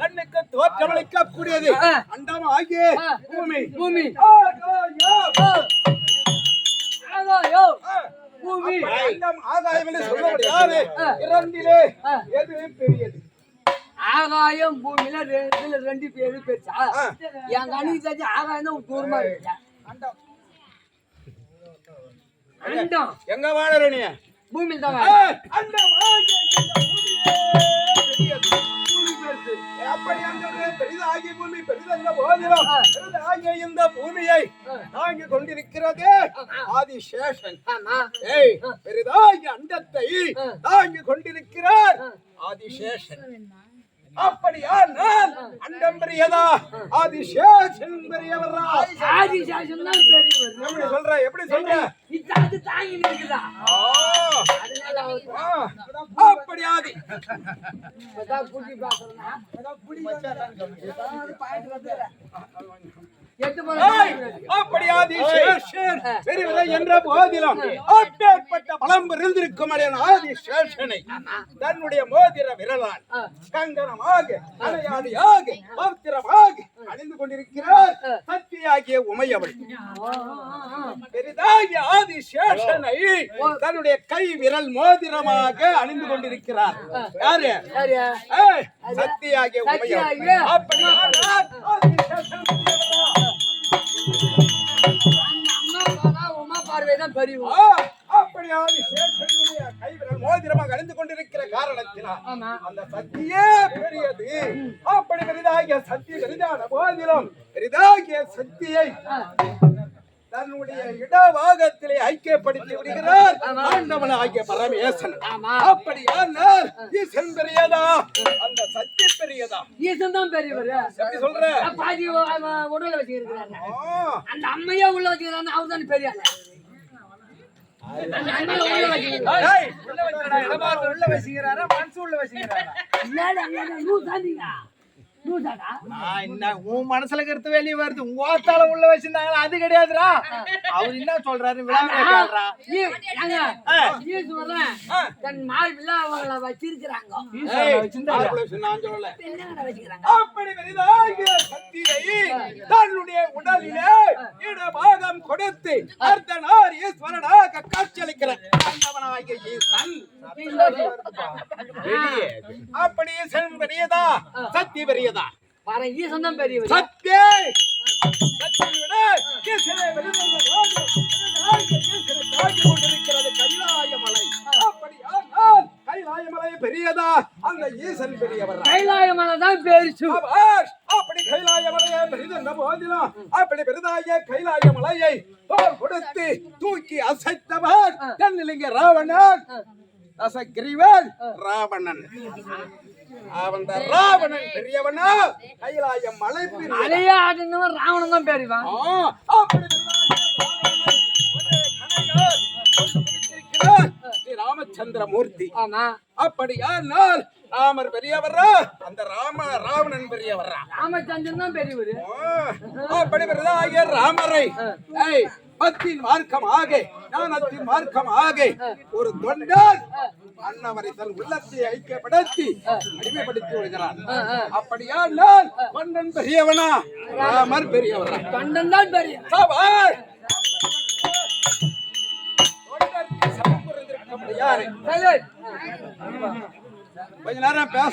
கண்ணுக்கு தோற்றமளிக்கக்கூடியது கூடியது அண்டம் ஆகிய பூமி பூமி ஆகாயம். ஆகாயம் பூமி அண்டம் ஆகாயம் என்று சொல்ல முடியாது இரண்டிலே எது பெரியது ஆகாயம் பூமியில ரெண்டு ரெண்டு பேரு பெருசா. என் கணிக்கு தெரிஞ்சு ஆகாயம் தான் தூரமா இருக்கு. அண்டம் அண்டம் எங்க வாழற நீ? பூமியில் தான் பெருசு. அப்படி அந்த பெரிதாகிய பூமி பெரிதல்ல போதிலும். பெரிதாகிய இந்த பூமியை. தாங்கி கொண்டிருக்கிறது ஆதிசேஷன் ஏய் பெரிதாகிய அண்டத்தை. தாங்கி கொண்டிருக்கிறார். ஆதிசேஷன் அப்படியானால் அண்டம் பெரியதா ஆதிசேஷன் பெரியவரா ஆதிசாசன் தான் பெரியவர். எப்படி சொல்ற? எப்படி சொல்ற? இது அது தாங்கி நிற்குதா அப்படி ஆதி புடி பாக்குறேன்னா? எட்டு ஏய், மணி அப்படி ஆதிசேஷன் பெரியவரை என்ற போதிலும் இருந்திருக்கும் அடையான் ஆதிசேஷனை தன்னுடைய மோதிர விரலால். கங்கணமாக அலையாடியாக பௌத்திரமாக அணிந்து கொண்டிருக்கிறார். சக்தியாகிய உமையவள் பெரிதாகிய ஆதிசேஷனை தன்னுடைய கை விரல் மோதிரமாக அணிந்து கொண்டிருக்கிறார். யாரு? சக்தியாகிய உமையவள் சக்தியாகிய. அப்படி ஆனால் ஆதிசேஷன் பெரியவரா? அந்த அம்மா பாரா உமா பார்வை தான் பெரியவன் ஆ, அப்படி ஆதிசேஷனுடைய கை விரல் மோதிரமாக அணிந்து கொண்டிருக்கிற காரணத்தினால் அந்த சக்தியே பெரியது. அப்படி பெரிதாகிய சக்தி பெரிதான போதிலும் பெரிதாகிய சக்தியை தன்னுடைய இடபாகத்திலே ஐக்கியப்படுத்தி விடுகிறார். ஆண்டவன் ஆகிய பரமேசன். அப்படியானால் ஈசன் பெரியதா? அந்த சக்தி பெரியதா? ஈசன் தான் பெரியவர். எப்படி சொல்ற? பாதி அவன் உடல வச்சுக்கிறாங்க ஆ, அந்த அம்மையா உள்ள வச்சுக்கிறாங்க அவர் தான் பெரிய ஆளு. அந்த அம்மையா உள்ள வச்சுக்கிறாரா மனசு உள்ள வச்சுக்கிறாரா என்ன உன் மனசுல கருத்து வெளியே வருது உங்க ஓத்தால உள்ள வச்சிருந்தாங்களா அது கிடையாதுடா அவர் என்ன சொல்றாரு தன் மார்பில் வச்சிருக்கிறாங்க அப்படி தன்னுடைய உடலிலே இடபாகம் கொடுத்து அர்த்தனார் ஈஸ்வரனாக காட்சியளிக்கிற ஆண்டவனாகிய ஈசன். வெளியே. அப்படி ஈசன் பெரியதா சக்தி! பெரியதா பாரு ஈசன் பெரியவர் சக்தி பெரியதா? அந்த ஈசன் பெரியவர். கைலாய மலை தான் பெருசு கைலாய மலையை பெரிதென்ன போதிலும் அப்படி பெரிதாய கைலாய மலையை தோல் கொடுத்து தூக்கி அசைத்தவர் தென்னிலிங்க ராவணன். அசகிரிவன் ராவணன். அவன் ராவணன் பெரியவனா. கைலாய மலை பெரிய ராவணன் தான் பெரியவன் ராமச்சந்திரமூர்த்தி ஆமா. அப்படியானால் ராமர் பெரியவரா அந்த ராம ராவணன் பெரியவரா ராமச்சந்திரன் தான் பெரியவர். அப்படி பெரிதாகிய ராமரை. ஏய், பக்தியின் மார்க்கம் ஆக ஞானத்தின் மார்க்கம் ஆக. ஒரு தொண்டர் அன்னவரை தன் உள்ளத்தை ஐக்கியப்படுத்தி அடிமைப்படுத்தி விடுகிறார். அப்படியானால் தொண்டன் பெரியவனா? ராமர் பெரியவரா தொண்டன் தான் பெரிய சமம் புரிந்திருக்க முடியாது. கொஞ்ச நேரம் பேச